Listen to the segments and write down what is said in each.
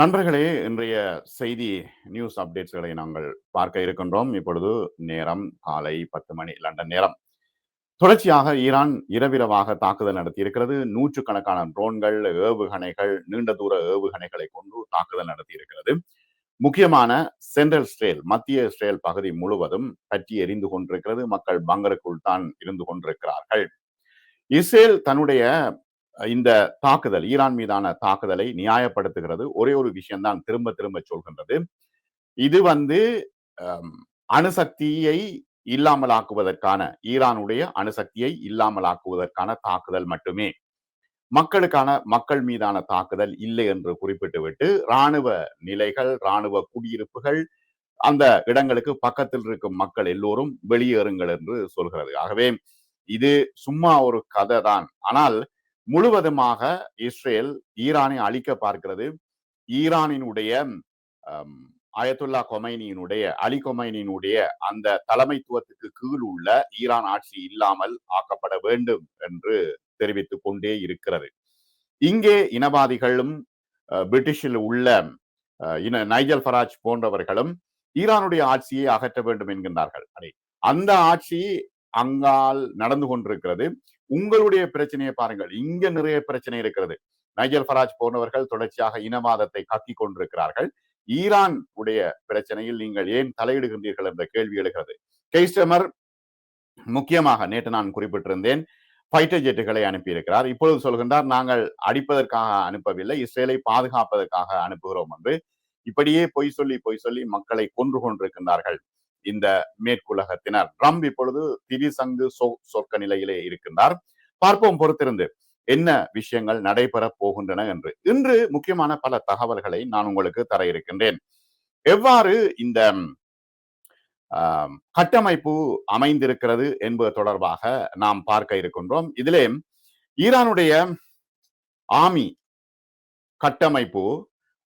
நண்பர்களே இன்றைய செய்தி நியூஸ் அப்டேட்ஸ்களை நாங்கள் பார்க்க இருக்கின்றோம். இப்பொழுது நேரம் காலை பத்து மணி லண்டன் நேரம். தொடர்ச்சியாக ஈரான் இரவிரவாக தாக்குதல் நடத்தி இருக்கிறது நூற்றுக்கணக்கான ட்ரோன்கள் ஏவுகணைகள் நீண்ட தூர ஏவுகணைகளை கொண்டு தாக்குதல் நடத்தி இருக்கிறது முக்கியமான சென்ட்ரல் ஸ்ட்ரேல் மத்திய ஸ்ட்ரேல் பகுதி முழுவதும் பற்றி எரிந்து கொண்டிருக்கிறது. மக்கள் பங்கருக்குள் தான் இருந்து கொண்டிருக்கிறார்கள். இஸ்ரேல் தன்னுடைய இந்த தாக்குதல் ஈரான் மீதான தாக்குதலை நியாயப்படுத்துகிறது. ஒரே ஒரு விஷயம்தான் திரும்ப திரும்ப சொல்கின்றது. இது வந்து அணுசக்தியை இல்லாமலாக்குவதற்கான ஈரானுடைய அணுசக்தியை இல்லாமலாக்குவதற்கான தாக்குதல் மட்டுமே. மக்களுக்கான மக்கள் மீதான தாக்குதல் இல்லை என்று குறிப்பிட்டுவிட்டு இராணுவ நிலைகள் இராணுவ குடியிருப்புகள் அந்த இடங்களுக்கு பக்கத்தில் இருக்கும் மக்கள் எல்லோரும் வெளியேறுங்கள் என்று சொல்கிறது. ஆகவே இது சும்மா ஒரு கதை தான் ஆனால் முழுவதுமாக இஸ்ரேல் ஈரானை அழிக்க பார்க்கிறது. ஈரானினுடைய அயத்துல்லா கொமைனியினுடைய அலி கொமைனியினுடைய அந்த தலைமைத்துவத்துக்கு கீழ் உள்ள ஈரான் ஆட்சி இல்லாமல் ஆக்கப்பட வேண்டும் என்று தெரிவித்துக் கொண்டே இருக்கிறது. இங்கே இனவாதிகளும் பிரிட்டிஷில் உள்ள இன நைஜல் ஃபராஜ் போன்றவர்களும் ஈரானுடைய ஆட்சியை அகற்ற வேண்டும் என்கின்றார்கள். அந்த ஆட்சி அங்கால் நடந்து கொண்டிருக்கிறது. உங்களுடைய பிரச்சனையை பாருங்கள். இங்க நிறைய பிரச்சனை இருக்கிறது. நைஜல் ஃபராஜ் போன்றவர்கள் தொடர்ச்சியாக இனவாதத்தை கக்கி கொண்டிருக்கிறார்கள். ஈரான் உடைய பிரச்சனையில் நீங்கள் ஏன் தலையிடுகின்றீர்கள் என்ற கேள்வி எழுகிறது. கெய்ஸ்டமர் முக்கியமாக நேற்று நான் குறிப்பிட்டிருந்தேன் ஃபைட்டர் ஜெட்டுகளை அனுப்பியிருக்கிறார். இப்பொழுது சொல்கின்றார் நாங்கள் அடிப்பதற்காக அனுப்பவில்லை இஸ்ரேலை பாதுகாப்பதற்காக அனுப்புகிறோம் என்று. இப்படியே பொய் சொல்லி பொய் சொல்லி மக்களை கொன்று கொண்டிருக்கின்றார்கள். இந்த மேற்குலகத்தினர். ட்ரம்ப் இப்பொழுது திரிசங்கு சொற்க நிலையிலே இருக்கின்றார். பார்ப்போம் பொறுத்திருந்து என்ன விஷயங்கள் நடைபெற போகின்றன என்று. இன்று முக்கியமான பல தகவல்களை நான் உங்களுக்கு தர இருக்கின்றேன். எவ்வாறு இந்த கட்டமைப்பு அமைந்திருக்கிறது என்பது தொடர்பாக நாம் பார்க்க இருக்கின்றோம். இதிலே ஈரானுடைய ஆமி கட்டமைப்பு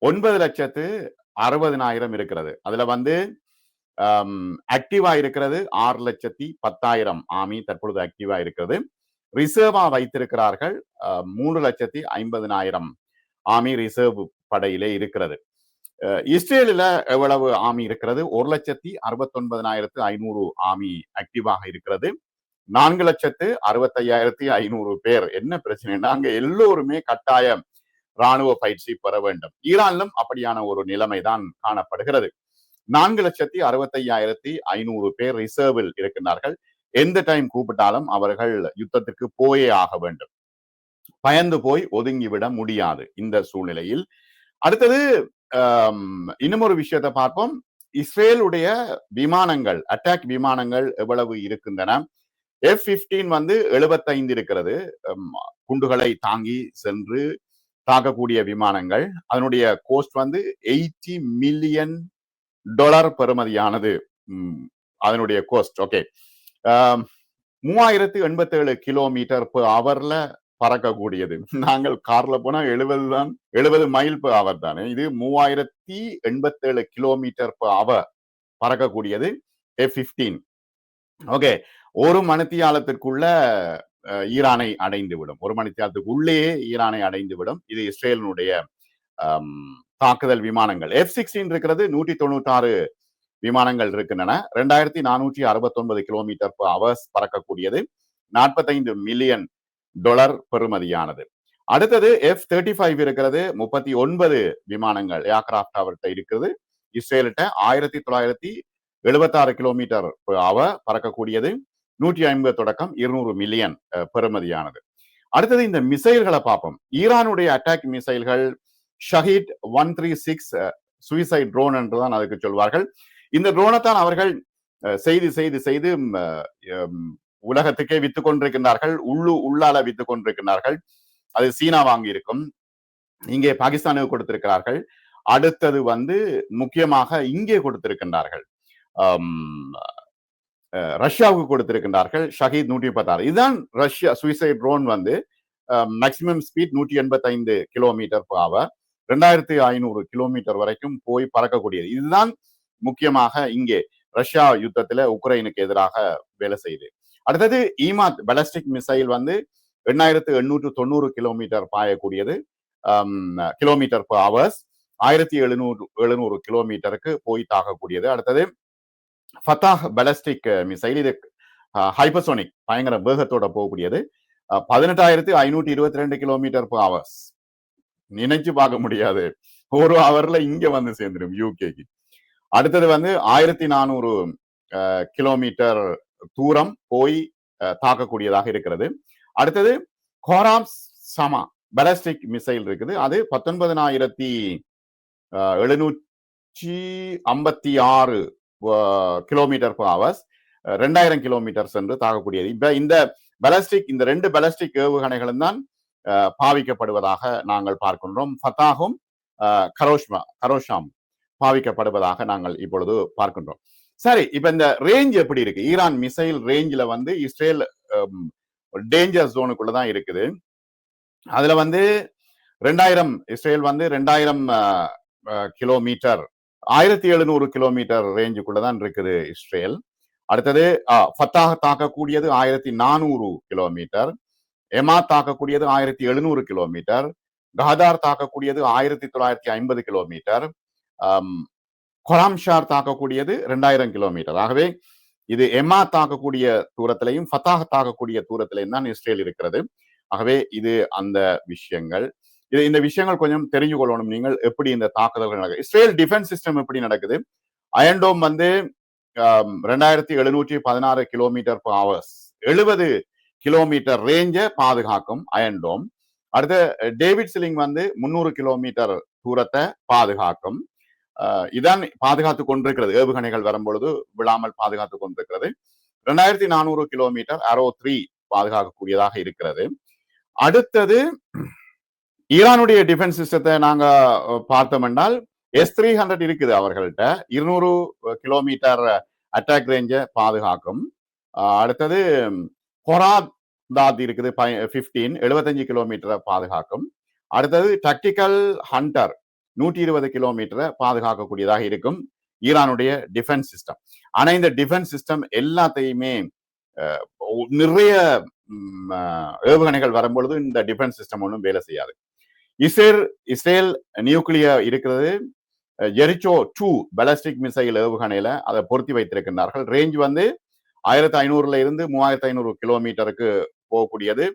ஒன்பது லட்சத்து அறுபதினாயிரம் இருக்கிறது. அதுல வந்து ஆக்டிவா இருக்கிறது. ஆறு லட்சத்தி பத்தாயிரம் ஆமி தற்பொழுது ஆக்டிவா இருக்கிறது. ரிசர்வா வைத்திருக்கிறார்கள். மூணு லட்சத்தி ஐம்பதினாயிரம் ஆமி ரிசர்வ் படையிலே இருக்கிறது. இஸ்ரேலில் எவ்வளவு ஆமி இருக்கிறது? ஒரு லட்சத்தி அறுபத்தொன்பதினாயிரத்து ஐநூறு ஆமி ஆக்டிவாக இருக்கிறது. நான்கு லட்சத்து அறுபத்தையாயிரத்தி ஐநூறு பேர். என்ன பிரச்சனைனா அங்க எல்லோருமே கட்டாய ராணுவ பயிற்சி பெற வேண்டும். ஈரானிலும் அப்படியான ஒரு நிலைமை தான் காணப்படுகிறது. நான்கு லட்சத்தி அறுபத்தையாயிரத்தி ஐநூறு பேர் ரிசர்வில் இருக்கின்றார்கள். எந்த டைம் கூப்பிட்டாலும் அவர்கள் யுத்தத்துக்கு போயே ஆக வேண்டும். பயந்து போய் ஒதுங்கிவிட முடியாது இந்த சூழ்நிலையில். அடுத்தது இன்னும் ஒரு விஷயத்தை பார்ப்போம். இஸ்ரேலுடைய விமானங்கள் அட்டாக் விமானங்கள் எவ்வளவு இருக்கின்றன? எஃப் பிப்டீன் வந்து எழுபத்தைந்து இருக்கிறது. குண்டுகளை தாங்கி சென்று தாக்கக்கூடிய விமானங்கள். அதனுடைய கோஸ்ட் வந்து எயிட்டி மில்லியன் டாலர் பெறுமதியானது. அதனுடைய கோஸ்ட் ஓகே மூவாயிரத்து எண்பத்தேழு கிலோமீட்டர் பெர் அவர்ல பறக்கக்கூடியது. நாங்கள் கார்ல போனா எழுபது தான் எழுபது மைல் பெர் அவர் தானே. இது மூவாயிரத்தி எண்பத்தேழு கிலோமீட்டர் பெர் அவர் பறக்கக்கூடியது. எஃப் பிப்டீன் ஓகே ஒரு மணித்தியாலத்திற்குள்ள ஈரானை அடைந்து விடும் ஒரு மணித்தியாலத்துக்கு உள்ளேயே ஈரானை அடைந்து விடும் இது இஸ்ரேலினுடைய தாக்குதல் விமானங்கள். எஃப் சிக்ஸ்டீன் இருக்கிறது நூற்றி தொண்ணூத்தாறு விமானங்கள் இருக்கின்றன. ரெண்டாயிரத்தி நானூற்றி அறுபத்தி ஒன்பது கிலோமீட்டர் பர் அவர்ஸ் பறக்கக்கூடியது. நாற்பத்தைந்து மில்லியன் டொலர் பெறுமதியானது. அடுத்தது எஃப் தேர்ட்டி ஃபைவ் இருக்கிறது முப்பத்தி ஒன்பது விமானங்கள் ஏர்கிராப்ட் அவர்கிட்ட இருக்கிறது. இஸ்ரேலிட்ட ஆயிரத்தி தொள்ளாயிரத்தி எழுபத்தாறு கிலோமீட்டர் அவ பறக்கக்கூடியது. நூற்றி ஐம்பது தொடக்கம் இருநூறு மில்லியன் பெறுமதியானது. அடுத்தது இந்த மிசைல்களை பார்ப்போம். ஈரானுடைய attack மிசைல்கள் Shahed one three six suicide drone என்றுதான் அதுக்கு சொல்வார்கள். இந்த ட்ரோனை தான் அவர்கள் செய்து செய்து செய்து உலகத்துக்கே வித்து கொண்டிருக்கின்றார்கள். உள்ளு உள்ளால வித்து கொண்டிருக்கிறார்கள் அது சீனா வாங்கி இருக்கும் இங்கே பாகிஸ்தானுக்கு கொடுத்திருக்கிறார்கள். அடுத்தது வந்து முக்கியமாக இங்கே கொடுத்திருக்கின்றார்கள். ரஷ்யாவுக்கு கொடுத்திருக்கின்றார்கள். ஷஹீத் நூற்றி முப்பத்தாறு இதுதான் ரஷ்யா சுயசைட் ட்ரோன் வந்து மேக்சிமம் ஸ்பீட் நூற்றி எண்பத்தி ஐந்து கிலோமீட்டர் பவர் ரெண்டாயிரத்தி ஐநூறு கிலோமீட்டர் வரைக்கும் போய் பறக்கக்கூடியது. இதுதான் முக்கியமாக இங்கே ரஷ்யா யுத்தத்துல உக்ரைனுக்கு எதிராக வேலை செய்யுது அடுத்தது ஈமாத் பலஸ்டிக் மிசைல் வந்து எண்ணாயிரத்து எண்ணூற்று தொண்ணூறு கிலோமீட்டர் பாயக்கூடியது. கிலோமீட்டர் பர் ஹவர்ஸ் ஆயிரத்தி எழுநூறு எழுநூறு கிலோமீட்டருக்கு போய் தாக்கக்கூடியது. அடுத்தது ஃபத்தாஹ் பலஸ்டிக் மிசைல் இது ஹைப்பசோனிக் பயங்கர வேகத்தோட போகக்கூடியது. அஹ், ஐநூற்றி இருபத்தி ரெண்டு கிலோமீட்டர் பர் hours. நினைச்சு பார்க்க முடியாது. ஒரு ஹவர்ல இங்க வந்து சேர்ந்துடும் யூகேக்கு அடுத்தது வந்து ஆயிரத்தி நானூறு கிலோமீட்டர் தூரம் போய் தாக்கக்கூடியதாக இருக்கிறது. அடுத்தது கோராம் சமா பேலஸ்டிக் மிசைல் இருக்குது. அது பத்தொன்பதனாயிரத்தி எழுநூற்றி ஐம்பத்தி ஆறு கிலோமீட்டர் பர் ஹவர்ஸ் ரெண்டாயிரம் கிலோமீட்டர் சென்று தாக்கக்கூடியது. இப்ப இந்த பலஸ்டிக் இந்த ரெண்டு பலஸ்டிக் ஏவுகணைகளும் தான் பாவிக்கப்படுவதாக நாங்கள் பார்க்கின்றோம். ஃபத்தாகும் கரோஷ்மா கரோஷாம் பாவிக்கப்படுவதாக நாங்கள் இப்பொழுது பார்க்கின்றோம். சரி இப்ப இந்த ரேஞ்ச் எப்படி இருக்கு? ஈரான் மிசைல் ரேஞ்சில் வந்து இஸ்ரேல் டேஞ்சர் ஜோனுக்குள்ள தான் இருக்குது. அதுல வந்து ரெண்டாயிரம் இஸ்ரேல் வந்து ரெண்டாயிரம் கிலோமீட்டர் ஆயிரத்தி எழுநூறு கிலோமீட்டர் ரேஞ்சுக்குள்ள தான் இருக்குது இஸ்ரேல். அடுத்தது அஹ், ஃபத்தாக தாக்கக்கூடியது ஆயிரத்தி நானூறு கிலோமீட்டர் எமா தாக்கக்கூடியது ஆயிரத்தி எழுநூறு கிலோமீட்டர் கஹதார் தாக்கக்கூடியது ஆயிரத்தி தொள்ளாயிரத்தி ஐம்பது கிலோமீட்டர் ஆம், கொராம்ஷார் தாக்கக்கூடியது ரெண்டாயிரம் கிலோமீட்டர். ஆகவே இது எம்மா தாக்கக்கூடிய தூரத்திலையும் ஃபத்தாக தாக்கக்கூடிய தூரத்திலையும் தான் இஸ்ரேல் இருக்கிறது. ஆகவே இது அந்த விஷயங்கள். இது இந்த விஷயங்கள் கொஞ்சம் தெரிஞ்சு கொள்ளணும். நீங்கள் எப்படி இந்த தாக்குதல்கள் நடக்குது? இஸ்ரேல் டிஃபென்ஸ் சிஸ்டம் எப்படி நடக்குது? அயன்டோம் வந்து ரெண்டாயிரத்தி எழுநூற்றி பதினாறு கிலோமீட்டர் பர் ஹவர்ஸ் எழுபது கிலோமீட்டர் ரேஞ்சை பாதுகாக்கும் அயன்டோம் அடுத்து டேவிட் சிலிங் வந்து முந்நூறு கிலோமீட்டர் தூரத்தை பாதுகாக்கும். இதான் பாதுகாத்து கொண்டிருக்கிறது. ஏவுகணைகள் வரும்பொழுது விழாமல் பாதுகாத்து கொண்டிருக்கிறது. ரெண்டாயிரத்தி நானூறு கிலோமீட்டர் அரோ த்ரீ பாதுகாக்கக்கூடியதாக இருக்கிறது. அடுத்தது ஈரானுடைய டிஃபென்ஸ் சிஸ்டத்தை நாங்க பார்த்தோம் என்றால் எஸ் த்ரீ ஹண்ட்ரட் இருக்குது அவர்கள்ட்ட. இருநூறு கிலோமீட்டர் அட்டாக் ரேஞ்சை பாதுகாக்கும். அடுத்தது அடுத்தது கொராதாத் இருக்குது பிப்டீன் எழுபத்தஞ்சு கிலோமீட்டரை பாதுகாக்கும். அடுத்தது டக்டிக்கல் ஹண்டர் நூற்றி இருபது கிலோமீட்டரை பாதுகாக்கக்கூடியதாக இருக்கும். ஈரானுடைய டிஃபென்ஸ் சிஸ்டம் ஆனா இந்த டிஃபென்ஸ் சிஸ்டம் எல்லாத்தையுமே நிறைய ஏவுகணைகள் வரும்பொழுது இந்த டிஃபென்ஸ் சிஸ்டம் ஒன்றும் வேலை செய்யாது. இஸ்ரேல் இஸ்ரேல் நியூக்ளியர் இருக்கிறது. எரிச்சோ டூ பலஸ்டிக் மிசைல் ஏவுகணையில அதை பொருத்தி வைத்திருக்கின்றார்கள். ரேஞ்ச் வந்து ஆயிரத்தி ஐநூறுல இருந்து மூவாயிரத்தி ஐநூறு கிலோமீட்டருக்கு போகக்கூடியது.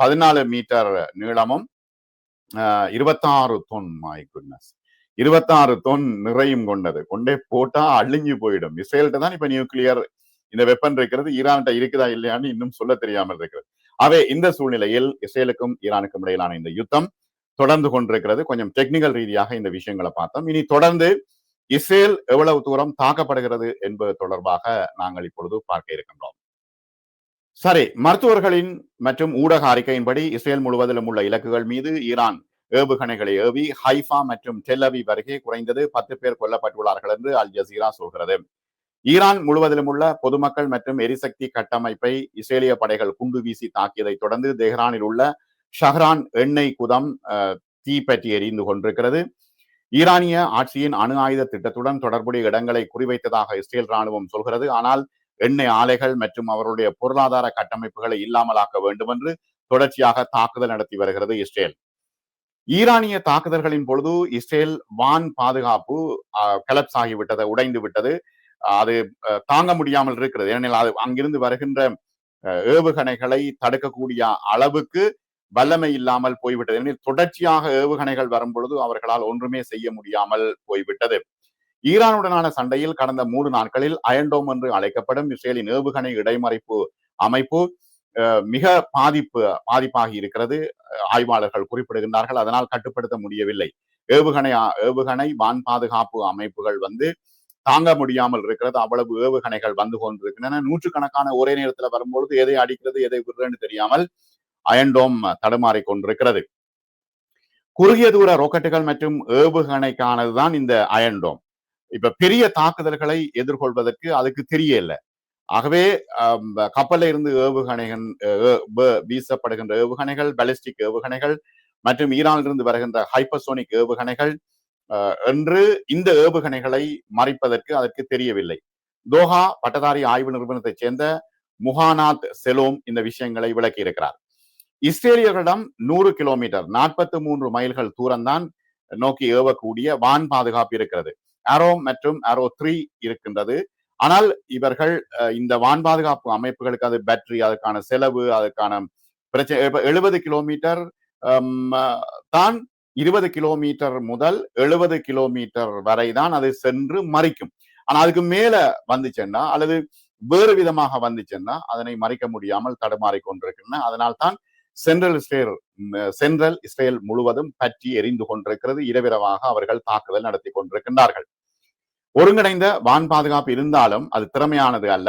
பதினாலு மீட்டர் நீளமும் இருபத்தாறு தொன் மை குட்னஸ் இருபத்தாறு தொன் நிறையும் கொண்டது. கொண்டே போட்டா அழிஞ்சு போயிடும். இஸ்ரேல்கிட்ட தான் இப்ப நியூக்ளியர் இந்த வெப்பன் இருக்கிறது. ஈரான்கிட்ட இருக்குதா இல்லையான்னு இன்னும் சொல்ல தெரியாமல் இருக்கிறது. ஆகவே இந்த சூழ்நிலையில் இஸ்ரேலுக்கும் ஈரானுக்கும் இடையிலான இந்த யுத்தம் தொடர்ந்து கொண்டிருக்கிறது. கொஞ்சம் டெக்னிக்கல் ரீதியாக இந்த விஷயங்களை பார்த்தோம். இனி தொடர்ந்து இஸ்ரேல் எவ்வளவு தூரம் தாக்கப்படுகிறது என்பது தொடர்பாக நாங்கள் இப்பொழுது பார்க்க இருக்கின்றோம். சரி மருத்துவர்களின் மற்றும் ஊடக அறிக்கையின்படி இஸ்ரேல் முழுவதிலும் உள்ள இலக்குகள் மீது ஈரான் ஏவுகணைகளை ஏவி ஹைஃபா மற்றும் டெல்லவி வருகே குறைந்தது பத்து பேர் கொல்லப்பட்டுள்ளார்கள் என்று அல் ஜசீரா சொல்கிறது. ஈரான் முழுவதிலும் உள்ள பொதுமக்கள் மற்றும் எரிசக்தி கட்டமைப்பை இஸ்ரேலிய படைகள் குண்டு வீசி தாக்கியதை தொடர்ந்து தெஹ்ரானில் உள்ள ஷஹ்ரான் எண்ணெய் குதம் அஹ், தீப்பற்றி எரிந்து கொண்டிருக்கிறது. ஈரானிய ஆட்சியின் அணு ஆயுத திட்டத்துடன் தொடர்புடைய இடங்களை குறிவைத்ததாக இஸ்ரேல் ராணுவம் சொல்கிறது. ஆனால் எண்ணெய் ஆலைகள் மற்றும் அவருடைய பொருளாதார கட்டமைப்புகளை இல்லாமலாக்க வேண்டும் என்று தொடர்ச்சியாக தாக்குதல் நடத்தி வருகிறது இஸ்ரேல். ஈரானிய தாக்குதல்களின் பொழுது இஸ்ரேல் வான் பாதுகாப்பு கலப்ஸ் ஆகிவிட்டது உடைந்து விட்டது. அது தாங்க முடியாமல் இருக்கிறது. ஏனெனில் அது அங்கிருந்து வருகின்ற அஹ், ஏவுகணைகளை தடுக்கக்கூடிய அளவுக்கு வல்லமை இல்லாமல் போய்விட்டது. ஏனெனில் தொடர்ச்சியாக ஏவுகணைகள் வரும் பொழுது அவர்களால் ஒன்றுமே செய்ய முடியாமல் போய்விட்டது. ஈரானுடனான சண்டையில் கடந்த மூன்று நாட்களில் அயன்டோம் என்று அழைக்கப்படும் இஸ்ரேலின் ஏவுகணை இடைமறைப்பு அமைப்பு மிக பாதிப்பு பாதிப்பாகி இருக்கிறது. அஹ், ஆய்வாளர்கள் குறிப்பிடுகின்றார்கள். அதனால் கட்டுப்படுத்த முடியவில்லை. ஏவுகணை ஏவுகணை வான் பாதுகாப்பு அமைப்புகள் வந்து தாங்க முடியாமல் இருக்கிறது. அவ்வளவு ஏவுகணைகள் வந்து கொண்டிருக்கின்றன. நூற்றுக்கணக்கான ஒரே நேரத்தில் வரும்பொழுது எதை அடிக்கிறது எதை விடுறேன்னு தெரியாமல் அயன்டோம் தடுமாறி கொண்டிருக்கிறது. குறுகிய தூர ராக்கெட்டுகள் மற்றும் ஏவுகணைக்கானதுதான் இந்த அயன்டோம் இப்ப பெரிய தாக்குதல்களை எதிர்கொள்வதற்கு அதுக்கு தெரியல ஆகவே ஆம், கப்பல்ல இருந்து ஏவுகணைகள் வீசப்படுகின்ற ஏவுகணைகள் பலிஸ்டிக் ஏவுகணைகள் மற்றும் ஈரானிலிருந்து வருகின்ற ஹைப்பர்சோனிக் ஏவுகணைகள் அஹ், என்று இந்த ஏவுகணைகளை மறைப்பதற்கு அதற்கு தெரியவில்லை. தோஹா பட்டதாரி ஆய்வு நிறுவனத்தைச் சேர்ந்த முகானாத் செலோம் இந்த விஷயங்களை விளக்கி இருக்கிறார் இஸ்ரேலியர்களிடம் நூறு கிலோமீட்டர் நாற்பத்தி மூன்று மைல்கள் தூரம்தான் நோக்கி ஏவக்கூடிய வான் பாதுகாப்பு இருக்கிறது. அரோ மற்றும் அரோ த்ரீ இருக்கின்றது. ஆனால் இவர்கள் இந்த வான் பாதுகாப்பு அமைப்புகளுக்கு அது பேட்டரி அதுக்கான செலவு அதுக்கான பிரச்சனை எழுபது கிலோமீட்டர் தான் இருபது கிலோமீட்டர் முதல் எழுபது கிலோமீட்டர் வரை தான் அது சென்று மறிக்கும். ஆனா அதுக்கு மேல வந்துச்சுன்னா அல்லது வேறு விதமாக வந்துச்சுன்னா அதனை மறைக்க முடியாமல் தடுமாறி கொண்டிருக்கின்றன. அதனால் தான் சென்ட்ரல் இஸ்ரேல் சென்ட்ரல் இஸ்ரேல் முழுவதும் பற்றி எரிந்து கொண்டிருக்கிறது. இரவிரவாக அவர்கள் தாக்குதல் நடத்தி கொண்டிருக்கின்றார்கள். ஒருங்கிணைந்த வான் பாதுகாப்பு இருந்தாலும் அது திறமையானது அல்ல.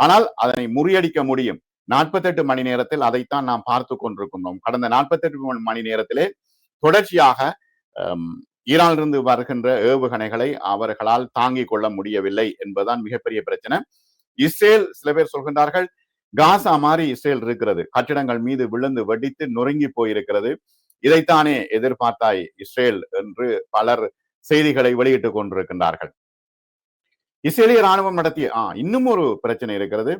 ஆனால் அதனை முறியடிக்க முடியும். நாற்பத்தெட்டு மணி நேரத்தில் அதைத்தான் நாம் பார்த்து கொண்டிருக்கின்றோம். கடந்த நாற்பத்தெட்டு மணி நேரத்திலே தொடர்ச்சியாக ஈரானிலிருந்து வருகின்ற ஏவுகணைகளை அவர்களால் தாங்கிக் கொள்ள முடியவில்லை என்பதுதான் மிகப்பெரிய பிரச்சனை. இஸ்ரேல் சில பேர் சொல்கின்றார்கள் காசா மாதிரி இஸ்ரேல் இருக்கிறது. கட்டிடங்கள் மீது விழுந்து வெடித்து நொறுங்கி போயிருக்கிறது. இதைத்தானே எதிர்பார்த்தாய் இஸ்ரேல் என்று பலர் செய்திகளை வெளியிட்டுக் கொண்டிருக்கின்றார்கள். இஸ்ரேலிய ராணுவம் நடத்திய ஆஹ் இன்னும் ஒரு பிரச்சனை இருக்கிறது.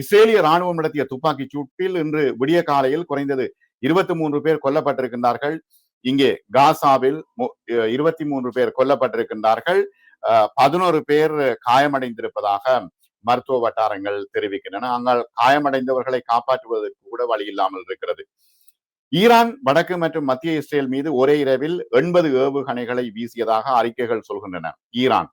இஸ்ரேலிய ராணுவம் நடத்திய துப்பாக்கி சூட்டில் இன்று விடிய காலையில் குறைந்தது இருபத்தி மூன்று பேர் கொல்லப்பட்டிருக்கின்றார்கள். இங்கே காசாவில் இருபத்தி மூன்று பேர் கொல்லப்பட்டிருக்கின்றார்கள். பதினோரு பேர் காயமடைந்திருப்பதாக மருத்துவ வட்டாரங்கள் தெரிவிக்கின்றன. அங்கால் காயமடைந்தவர்களை காப்பாற்றுவதற்கு கூட வழி இல்லாமல் இருக்கிறது. ஈரான் வடக்கு மற்றும் மத்திய இஸ்ரேல் மீது ஒரே இரவில் எண்பது ஏவுகணைகளை வீசியதாக அறிக்கைகள் சொல்கின்றன. ஈரான்.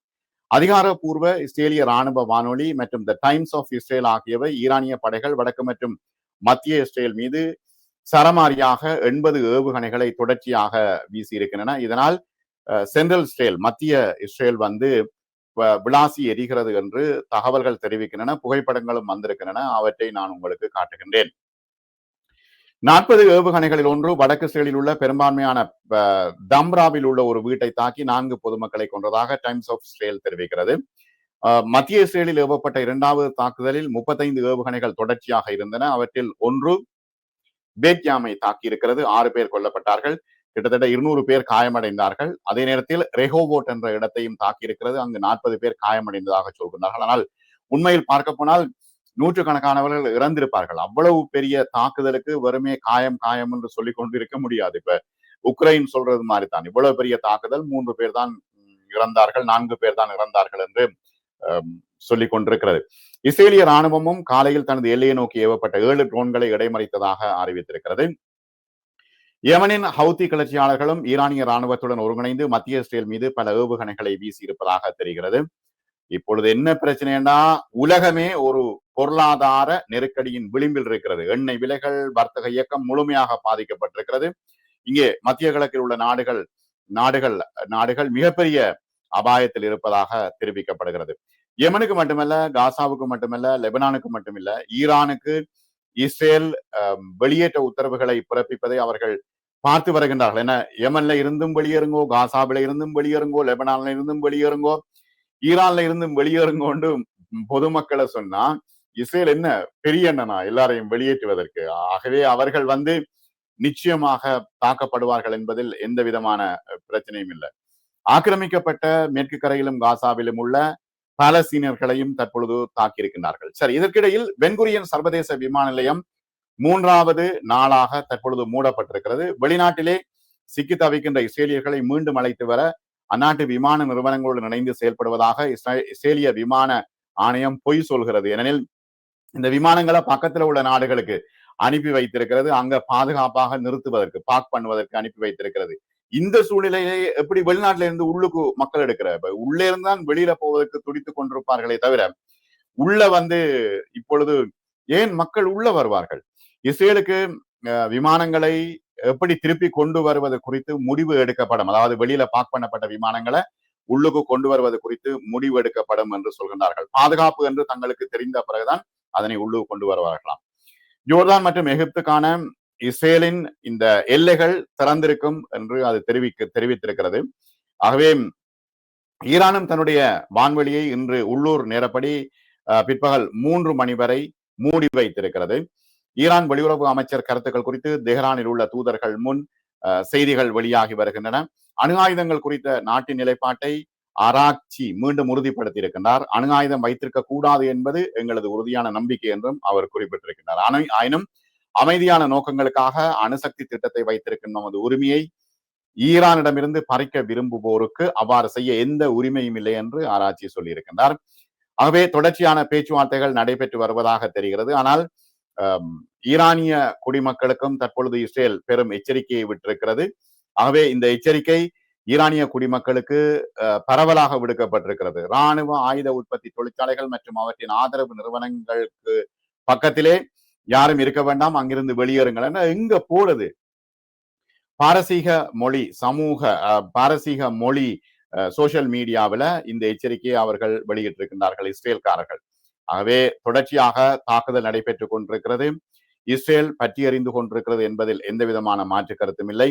அதிகாரப்பூர்வ இஸ்ரேலிய ராணுவ வானொலி மற்றும் த டைம்ஸ் ஆஃப் இஸ்ரேல் ஆகியவை ஈரானிய படைகள் வடக்கு மற்றும் மத்திய இஸ்ரேல் மீது சரமாரியாக எண்பது ஏவுகணைகளை தொடர்ச்சியாக வீசியிருக்கின்றன. இதனால் சென்ட்ரல் இஸ்ரேல் மத்திய இஸ்ரேல் வந்து விளாசி எரிகிறது என்று தகவல்கள் தெரிவிக்கின்றன புகைப்படங்களும் வந்திருக்கின்றன. அவற்றை நான் உங்களுக்கு காட்டுகின்றேன். நாற்பது ஏவுகணைகளில் ஒன்று வடக்கு இஸ்ரேலில் உள்ள பெரும்பான்மையான தம்ராவில் உள்ள ஒரு வீட்டை தாக்கி நான்கு பொதுமக்களை கொன்றதாக டைம்ஸ் ஆஃப் இஸ்ரேல் தெரிவிக்கிறது. மத்திய இஸ்ரேலில் ஏவப்பட்ட இரண்டாவது தாக்குதலில் முப்பத்தைந்து ஏவுகணைகள் தொடர்ச்சியாக இருந்தன. அவற்றில் ஒன்று பேட்யாமை தாக்கி இருக்கிறது ஆறு பேர் கொல்லப்பட்டார்கள். கிட்டத்தட்ட இருநூறு பேர் காயமடைந்தார்கள். அதே நேரத்தில் ரெஹோவோட் என்ற இடத்தையும் தாக்கியிருக்கிறது. அங்கு நாற்பது பேர் காயமடைந்ததாக சொல்கிறார்கள் ஆனால் உண்மையில் பார்க்க போனால் நூற்றுக்கணக்கானவர்கள் இறந்திருப்பார்கள். அவ்வளவு பெரிய தாக்குதலுக்கு வெறுமே காயம் காயம் என்று சொல்லி கொண்டிருக்க முடியாது. இப்ப உக்ரைன் சொல்றது மாதிரி தான் இவ்வளவு பெரிய தாக்குதல் மூன்று பேர் தான் இறந்தார்கள் நான்கு பேர் தான் இறந்தார்கள் என்று சொல்லிக் கொண்டிருக்கிறது. இஸ்ரேலிய ராணுவமும் காலையில் தனது எல்லையை நோக்கி ஏவப்பட்ட ஏழு ட்ரோன்களை இடைமறித்ததாக அறிவித்திருக்கிறது. யமனின் ஹவுத்தி கிளர்ச்சியாளர்களும் ஈரானிய ராணுவத்துடன் ஒருங்கிணைந்து மத்திய இஸ்ரேல் மீது பல ஏவுகணைகளை வீசி இருப்பதாக தெரிகிறது. இப்பொழுது என்ன பிரச்சனைனா உலகமே ஒரு பொருளாதார நெருக்கடியின் விளிம்பில் இருக்கிறது. எண்ணெய் விலைகள் வர்த்தக இயக்கம் முழுமையாக பாதிக்கப்பட்டிருக்கிறது. இங்கே மத்திய கிழக்கில் உள்ள நாடுகள் நாடுகள் நாடுகள் மிகப்பெரிய அபாயத்தில் இருப்பதாக தெரிவிக்கப்படுகிறது. யமனுக்கு மட்டுமல்ல காசாவுக்கு மட்டுமல்ல லெபனானுக்கு மட்டுமில்ல ஈரானுக்கு இஸ்ரேல் வெளியேற்ற உத்தரவுகளை பிறப்பிப்பதை அவர்கள் பார்த்து வருகின்றார்கள். என யமன்ல இருந்தும் வெளியேறுங்கோ காசாபில இருந்தும் வெளியேறுங்கோ லெபனான்ல இருந்தும் வெளியேறுங்கோ ஈரான்ல இருந்தும் வெளியேறுங்கோண்டு பொதுமக்களை சொன்னா இஸ்ரேல் என்ன பெரிய அண்ணனா எல்லாரையும் வெளியேற்றுவதற்கு? ஆகவே அவர்கள் வந்து நிச்சயமாக தாக்கப்படுவார்கள் என்பதில் எந்த விதமான பிரச்சனையும் இல்லை. ஆக்கிரமிக்கப்பட்ட மேற்கு கரையிலும் காசாவிலும் உள்ள பாலஸ்தீனர்களையும் தற்பொழுது தாக்கியிருக்கின்றார்கள். சரி இதற்கிடையில் பென்குரியன் சர்வதேச விமான நிலையம் மூன்றாவது நாளாக தற்பொழுது மூடப்பட்டிருக்கிறது. வெளிநாட்டிலே சிக்கி தவிக்கின்ற இஸ்ரேலியர்களை மீண்டும் அழைத்து வர அந்நாட்டு விமான நிறுவனங்களோடு இணைந்து செயல்படுவதாக இஸ்ரேலிய விமான ஆணையம் பொய் சொல்கிறது. ஏனெனில் இந்த விமானங்களை பக்கத்துல உள்ள நாடுகளுக்கு அனுப்பி வைத்திருக்கிறது. அங்க பாதுகாப்பாக நிறுத்துவதற்கு பாக் பண்ணுவதற்கு அனுப்பி வைத்திருக்கிறது. இந்த சூழ்நிலையை எப்படி வெளிநாட்டுல இருந்து உள்ளுக்கு மக்கள் எடுக்கிற உள்ளே இருந்தான் வெளியில போவதற்கு துடித்துக் கொண்டிருப்பார்களே தவிர உள்ள வந்து இப்பொழுது ஏன் மக்கள் உள்ள வருவார்கள்? இஸ்ரேலுக்கு விமானங்களை எப்படி திருப்பி கொண்டு வருவது குறித்து முடிவு எடுக்கப்படும். அதாவது வெளியில பாக் பண்ணப்பட்ட விமானங்களை உள்ளுக்கு கொண்டு வருவது குறித்து முடிவு எடுக்கப்படும் என்று சொல்கின்றார்கள். பாதுகாப்பு என்று தங்களுக்கு தெரிந்த பிறகுதான் அதனை உள்ளுக்கு கொண்டு வருவார்களாம். ஜோர்தான் மற்றும் எகிப்துக்கான இஸ்ரேலின் இந்த எல்லைகள் திறந்திருக்கும் என்று அது தெரிவிக்க தெரிவித்திருக்கிறது. ஆகவே ஈரானும் தன்னுடைய வான்வெளியை இன்று உள்ளூர் நேரப்படி பிற்பகல் மூன்று மணி வரை மூடி வைத்திருக்கிறது. ஈரான் வெளியுறவு அமைச்சர் கருத்துக்கள் குறித்து தெஹ்ரானில் உள்ள தூதர்கள் முன் செய்திகள் வெளியாகி வருகின்றன. அணு ஆயுதங்கள் குறித்த நாட்டின் நிலைப்பாட்டை ஆராய்ச்சி மீண்டும் உறுதிப்படுத்தி இருக்கின்றார் அணு ஆயுதம் வைத்திருக்க கூடாது என்பது எங்களது உறுதியான நம்பிக்கை என்றும் அவர் குறிப்பிட்டிருக்கின்றார். ஆயினும் அமைதியான நோக்கங்களுக்காக அணுசக்தி திட்டத்தை வைத்திருக்கும் நமது உரிமையை ஈரானிடமிருந்து பறிக்க விரும்புவோருக்கு அவ்வாறு செய்ய எந்த உரிமையும் இல்லை என்று ஆராய்ச்சி சொல்லியிருக்கின்றார். ஆகவே தொடர்ச்சியான பேச்சுவார்த்தைகள் நடைபெற்று வருவதாக தெரிகிறது. ஆனால் ஈரானிய குடிமக்களுக்கும் தற்பொழுது இஸ்ரேல் பெரும் எச்சரிக்கையை விட்டிருக்கிறது. ஆகவே இந்த எச்சரிக்கை ஈரானிய குடிமக்களுக்கு பரவலாக விடுக்கப்பட்டிருக்கிறது. இராணுவ ஆயுத உற்பத்தி தொழிற்சாலைகள் மற்றும் அவற்றின் ஆதரவு நிறுவனங்களுக்கு பக்கத்திலே யாரும் இருக்க வேண்டாம் அங்கிருந்து வெளியேறுங்கள் எங்க போறது பாரசீக மொழி சமூக பாரசீக மொழி சோசியல் மீடியாவில் இந்த எச்சரிக்கையை அவர்கள் வெளியிட்டிருக்கின்றார்கள் இஸ்ரேல்காரர்கள். ஆகவே தொடர்ச்சியாக தாக்குதல் நடைபெற்றுக் கொண்டிருக்கிறது. இஸ்ரேல் பற்றி அறிந்து கொண்டிருக்கிறது என்பதில் எந்த விதமான மாற்று கருத்தும் இல்லை.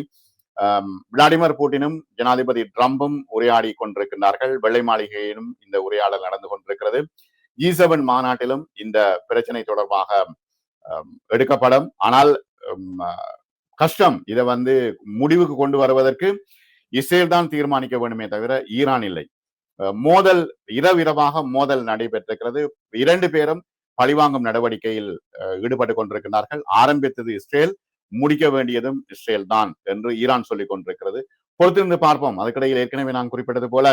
விளாடிமிர் புட்டினும் ஜனாதிபதி ட்ரம்பும் உரையாடி கொண்டிருக்கின்றார்கள். வெள்ளை மாளிகையிலும் இந்த உரையாடல் நடந்து கொண்டிருக்கிறது. ஜி செவன் மாநாட்டிலும் இந்த பிரச்சனை தொடர்பாக எடுக்கப்படும். ஆனால் கஷ்டம் இதை வந்து முடிவுக்கு கொண்டு வருவதற்கு இஸ்ரேல் தான் தீர்மானிக்க வேண்டுமே தவிர ஈரான் இல்லை. மோதல் இரவிரவாக மோதல் நடைபெற்றிருக்கிறது. இரண்டு பேரும் பழிவாங்கும் நடவடிக்கையில் ஈடுபட்டு கொண்டிருக்கிறார்கள் ஆரம்பித்தது இஸ்ரேல் முடிக்க வேண்டியதும் இஸ்ரேல் தான் என்று ஈரான் சொல்லிக் கொண்டிருக்கிறது. பொறுத்திருந்து பார்ப்போம். அதுக்கிடையில் ஏற்கனவே நான் குறிப்பிட்டது போல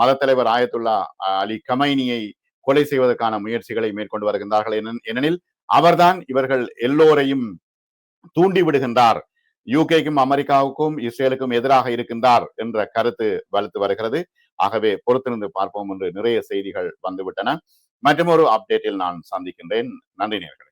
மதத்தலைவர் ஆயத்துல்லா அலி கமைனியை கொலை செய்வதற்கான முயற்சிகளை மேற்கொண்டு வருகின்றார்கள் ஏனெனில் அவர்தான் இவர்கள் எல்லோரையும் தூண்டி விடுகின்றார். யூகேக்கும் அமெரிக்காவுக்கும் இஸ்ரேலுக்கும் எதிராக இருக்கின்றார் என்ற கருத்து வலுத்து வருகிறது. ஆகவே பொறுத்திருந்து பார்ப்போம் என்று நிறைய செய்திகள் வந்துவிட்டன. மற்றும் ஒரு அப்டேட்டில் நான் சந்திக்கின்றேன். நன்றி நேர்கள்